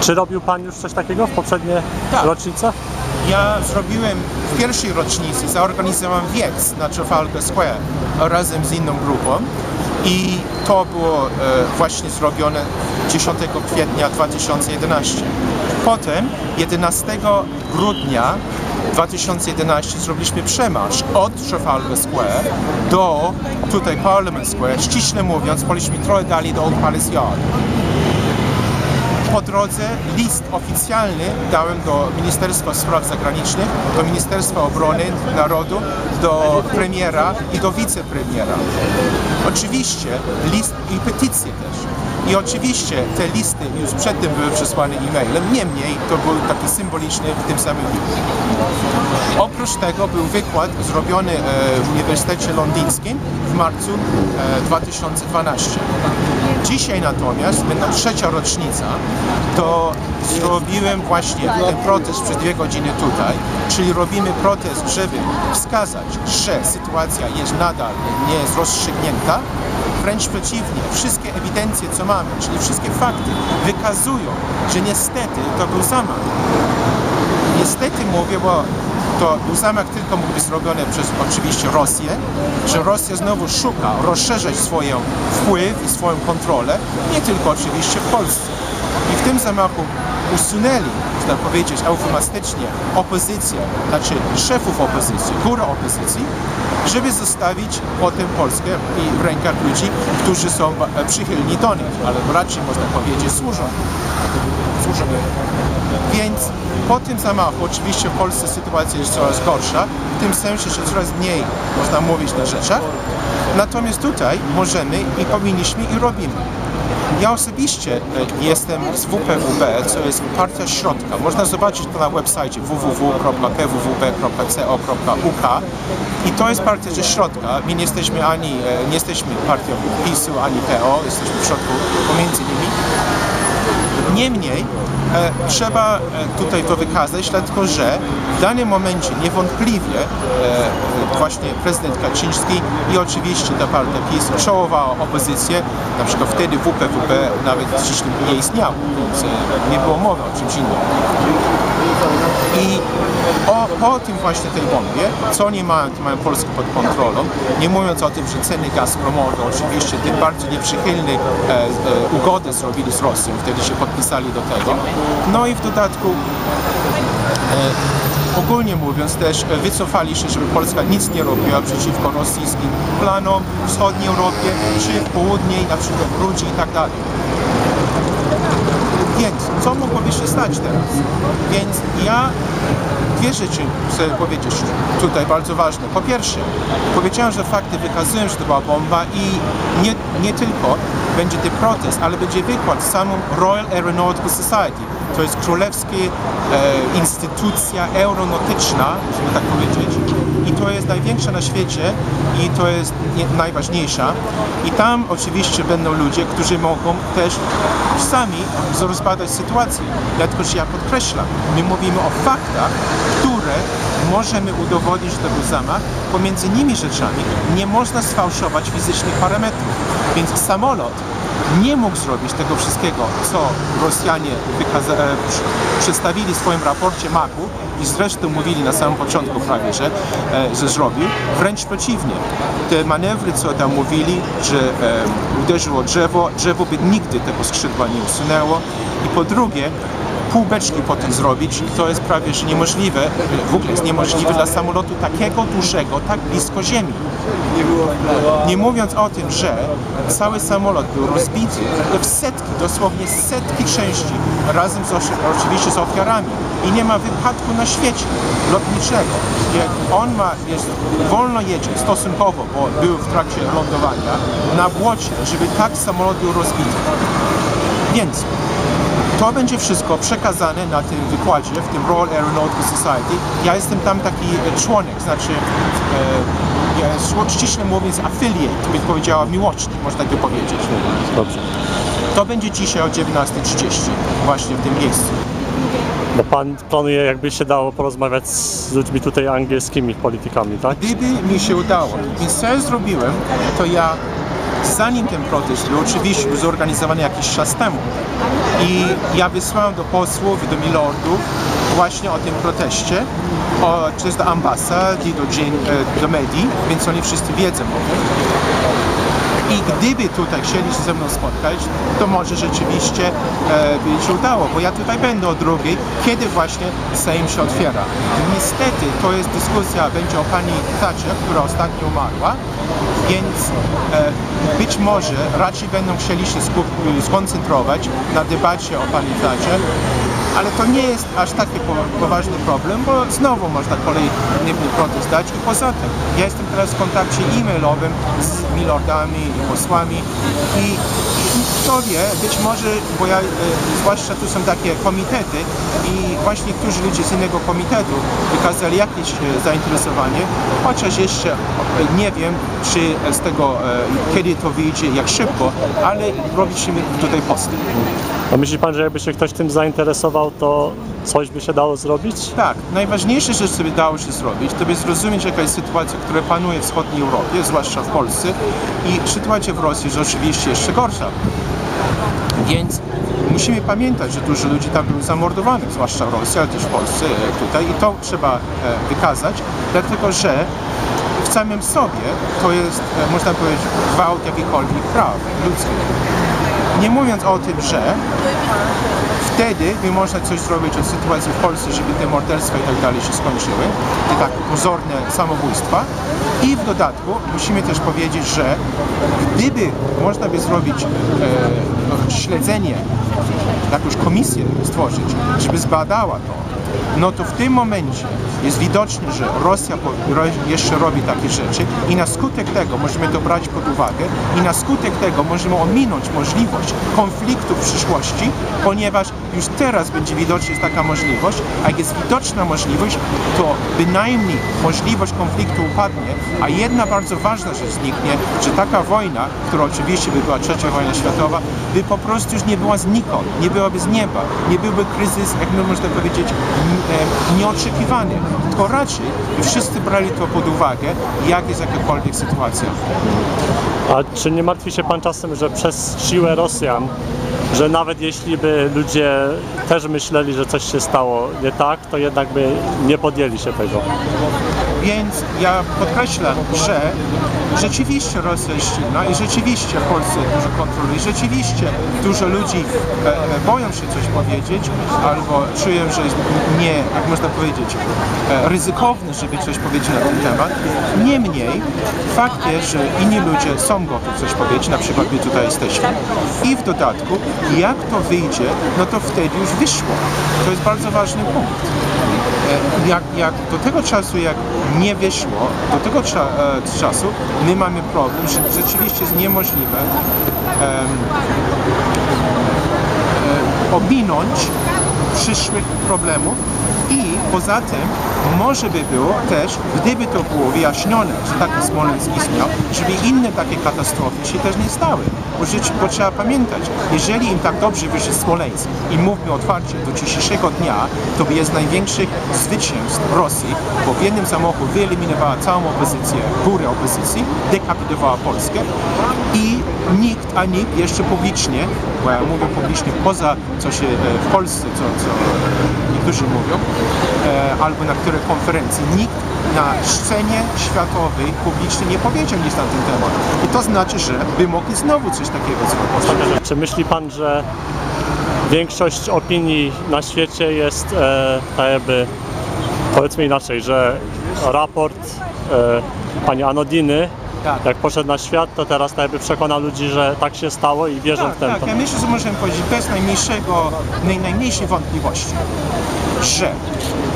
Czy robił Pan już coś takiego w poprzednie Tak. rocznice? Ja zrobiłem w pierwszej rocznicy, zaorganizowałem wiec na Trafalgar Square razem z inną grupą i to było e, właśnie zrobione 10 kwietnia 2011. Potem 11 grudnia 2011 zrobiliśmy przemarsz od Trafalgar Square do tutaj Parliament Square. Ściśle mówiąc, poliśmy trochę dalej do Old Palace Yard. Po drodze list oficjalny dałem do Ministerstwa Spraw Zagranicznych, do Ministerstwa Obrony Narodu, do premiera i do wicepremiera. Oczywiście list i petycje też. I oczywiście te listy już przedtem były przesłane e-mailem, niemniej to był taki symboliczny w tym samym dniu. Oprócz tego był wykład zrobiony e, w Uniwersytecie Londyńskim w marcu e, 2012. Dzisiaj natomiast, będą trzecia rocznica, to zrobiłem właśnie ten protest przez dwie godziny tutaj, czyli robimy protest, żeby wskazać, że sytuacja jest nadal nie jest rozstrzygnięta, wręcz przeciwnie, wszystkie ewidencje, co mamy, czyli wszystkie fakty wykazują, że niestety to był zamach. Niestety mówię, bo to był zamach tylko mógł być zrobiony przez oczywiście Rosję, że Rosja znowu szuka rozszerzać swoją wpływ i swoją kontrolę, nie tylko oczywiście w Polsce. I w tym zamachu usunęli, że tak powiedzieć, eufemistycznie opozycję, znaczy szefów opozycji, górę opozycji, żeby zostawić potem Polskę i w rękach ludzi, którzy są e, przychylni do nich, ale raczej można powiedzieć służą. służą. Więc po tym zamachu oczywiście w Polsce sytuacja jest coraz gorsza, w tym sensie, że coraz mniej można mówić na rzeczach. Natomiast tutaj możemy i powinniśmy i robimy. Ja osobiście e, jestem z WPWB, co jest Partia Środka. Można zobaczyć to na website www.pwwb.co.uk i to jest partia środka. My nie jesteśmy ani, e, nie jesteśmy partią PiSu, ani PO, jesteśmy w środku pomiędzy nimi. Niemniej e, trzeba e, tutaj to wykazać, dlatego że w danym momencie niewątpliwie e, właśnie prezydent Kaczyński i oczywiście ta partia PiS czołowała opozycję, na przykład wtedy WPWP nawet ściśle nie istniał, więc e, nie było mowy o czymś innym. I o, po tym właśnie tej bombie, co oni mają, to mają Polskę pod kontrolą, nie mówiąc o tym, że ceny Gazpromowe, oczywiście tym bardziej nieprzychylne e, e, ugody zrobili z Rosją, wtedy się podpisali do tego. No i w dodatku e, ogólnie mówiąc też e, wycofali się, żeby Polska nic nie robiła przeciwko rosyjskim planom w wschodniej Europie, czy w południej, na przykład w Gruzji i tak dalej. Więc co mogłoby się stać teraz? Więc ja dwie rzeczy chcę powiedzieć tutaj bardzo ważne. Po pierwsze, powiedziałem, że fakty wykazują, że to była bomba i nie, nie tylko będzie ten protest, ale będzie wykład samą Royal Aeronautical Society. To jest królewska e, instytucja aeronautyczna, żeby tak powiedzieć. To jest największa na świecie i to jest nie, najważniejsza. I tam oczywiście będą ludzie, którzy mogą też sami rozbadać sytuację. Dlatego, że ja podkreślam, my mówimy o faktach, które możemy udowodnić, że to był zamach. Pomiędzy nimi rzeczami nie można sfałszować fizycznych parametrów. Więc samolot nie mógł zrobić tego wszystkiego, co Rosjanie wykaza- e, przedstawili w swoim raporcie MAK-u i zresztą mówili na samym początku prawie, że, e, że zrobił. Wręcz przeciwnie. Te manewry, co tam mówili, że e, uderzyło drzewo, drzewo by nigdy tego skrzydła nie usunęło. I po drugie, pół beczki potem zrobić, to jest prawie że niemożliwe, w ogóle jest niemożliwe dla samolotu takiego dużego, tak blisko ziemi. Nie mówiąc o tym, że cały samolot był rozbity w setki, dosłownie setki części, razem z, oczywiście z ofiarami. I nie ma wypadku na świecie lotniczego. Jak on ma, jest, wolno jedzie stosunkowo, bo był w trakcie lądowania, na błocie, żeby tak samolot był rozbity. Więc to będzie wszystko przekazane na tym wykładzie, w tym Royal Aeronautical Society. Ja jestem tam taki członek, znaczy e, ściśle mówiąc affiliate, bym powiedziała miłocznik, można tak by powiedzieć. Dobrze. To będzie dzisiaj o 19.30 właśnie w tym miejscu. Bo Pan planuje, jakby się dało porozmawiać z ludźmi tutaj angielskimi politykami, tak? Gdyby mi się udało, więc co ja zrobiłem, to ja zanim ten protest był, oczywiście był zorganizowany jakiś czas temu. I ja wysłałem do posłów, do milordów właśnie o tym proteście, o, czy do ambasad i do, dzien, e, do medii, więc oni wszyscy wiedzą o tym. I gdyby tutaj chcieli się ze mną spotkać, to może rzeczywiście e, by się udało, bo ja tutaj będę o drugiej, kiedy właśnie Sejm się otwiera. Niestety to jest dyskusja, będzie o pani Thatcher, która ostatnio umarła, więc e, być może raczej będą chcieli się skoncentrować na debacie o pani Thatcher, ale to nie jest aż taki po- poważny problem, bo znowu można kolejny protest dać i poza tym ja jestem teraz w kontakcie e-mailowym z milordami i posłami i, kto wie, być może, bo ja, e, zwłaszcza tu są takie komitety i właśnie niektórzy ludzie z innego komitetu wykazali jakieś e, zainteresowanie, chociaż jeszcze e, nie wiem, czy z tego, kiedy to wyjdzie, jak szybko, ale robiliśmy tutaj posty. A myśli pan, że jakby się ktoś tym zainteresował, to coś by się dało zrobić? Tak, najważniejsze rzecz, co by dało się zrobić, to by zrozumieć, jaka jest sytuacja, która panuje w wschodniej Europie, zwłaszcza w Polsce i sytuacja w Rosji jest oczywiście jeszcze gorsza. Więc musimy pamiętać, że dużo ludzi tam było zamordowanych, zwłaszcza w Rosji, ale też w Polsce e, tutaj i to trzeba e, wykazać, dlatego że w samym sobie to jest, e, można powiedzieć, gwałt jakichkolwiek praw ludzkich. Nie mówiąc o tym, że wtedy by można coś zrobić o sytuacji w Polsce, żeby te morderstwa i tak dalej się skończyły, te tak pozorne samobójstwa. I w dodatku musimy też powiedzieć, że gdyby można by zrobić e, no, śledzenie, jakąś komisję stworzyć, żeby zbadała to, no to w tym momencie jest widoczne, że Rosja jeszcze robi takie rzeczy i na skutek tego możemy to brać pod uwagę i na skutek tego możemy ominąć możliwość konfliktu w przyszłości, ponieważ już teraz będzie widoczna taka możliwość, a jak jest widoczna możliwość, to bynajmniej możliwość konfliktu upadnie, a jedna bardzo ważna rzecz zniknie, że taka wojna, która oczywiście by była trzecia wojna światowa, by po prostu już nie była znikąd, nie byłaby z nieba, nie byłby kryzys, jak my można powiedzieć, e, nieoczekiwany, tylko raczej by wszyscy brali to pod uwagę, jak jest jakakolwiek sytuacja. A czy nie martwi się pan czasem, że przez siłę Rosjan, że nawet jeśli by ludzie też myśleli, że coś się stało nie tak, to jednak by nie podjęli się tego? Więc ja podkreślam, że rzeczywiście Rosja jest silna i rzeczywiście w Polsce dużo kontroli, rzeczywiście dużo ludzi e, e, boją się coś powiedzieć albo czują, że jest nie, jak można powiedzieć, e, ryzykowne, żeby coś powiedzieć na ten temat. Niemniej fakt jest, że inni ludzie są gotowi coś powiedzieć, na przykład my tutaj jesteśmy. I w dodatku, jak to wyjdzie, no to wtedy już wyszło. To jest bardzo ważny punkt. E, jak, jak do tego czasu, jak nie wyszło, do tego cza, e, czasu my mamy problem, że rzeczywiście jest niemożliwe em, e, ominąć przyszłych problemów i poza tym może by było też, gdyby to było wyjaśnione, że taki Smoleńsk istniał, żeby inne takie katastrofy się też nie stały. Bo, rzecz, bo trzeba pamiętać, jeżeli im tak dobrze wyszedł Smoleńsk i mówmy otwarcie, do dzisiejszego dnia to by jest największych zwycięstw Rosji, bo w jednym zamachu wyeliminowała całą opozycję, górę opozycji, dekapitowała Polskę i nikt, a nikt jeszcze publicznie, bo ja mówię publicznie poza co się e, w Polsce, co, co niektórzy mówią, e, albo na której konferencji, nikt na scenie światowej publicznie nie powiedział nic na ten temat. I to znaczy, że by mogli znowu coś takiego zrobić. Czy myśli pan, że większość opinii na świecie jest e, tak jakby, powiedzmy inaczej, że raport e, pani Anodiny, Tak. jak poszedł na świat, to teraz tak jakby przekona ludzi, że tak się stało i wierzą Tak, w ten tak. to. Ja myślę, że możemy powiedzieć bez najmniejszego, naj, najmniejszej wątpliwości, że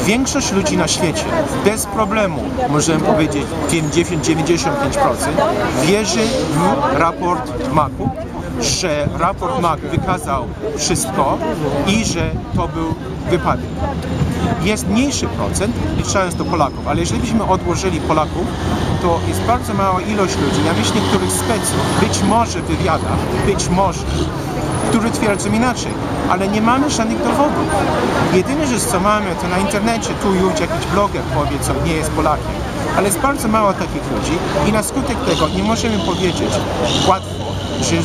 większość ludzi na świecie bez problemu, możemy powiedzieć 90-95% wierzy w raport MAK-u, że raport MAK wykazał wszystko i że to był wypadek. Jest mniejszy procent, liczając do Polaków, ale jeżeli byśmy odłożyli Polaków, to jest bardzo mała ilość ludzi, ja myślę niektórych speców, być może w być może, którzy twierdzą inaczej, ale nie mamy żadnych dowodów. Jedyne rzecz, co mamy, to na internecie tu już jakiś bloger powie, co nie jest Polakiem, ale jest bardzo mało takich ludzi i na skutek tego nie możemy powiedzieć łatwo, że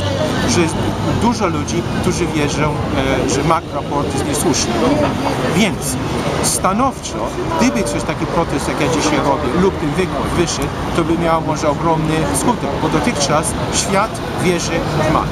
że jest dużo ludzi, którzy wierzą, e, że MAC raport jest niesłuszny. Więc stanowczo, gdyby coś taki protest, jak ja dzisiaj robię, lub ten wykład wyszedł, to by miał może ogromny skutek, bo dotychczas świat wierzy w MAC.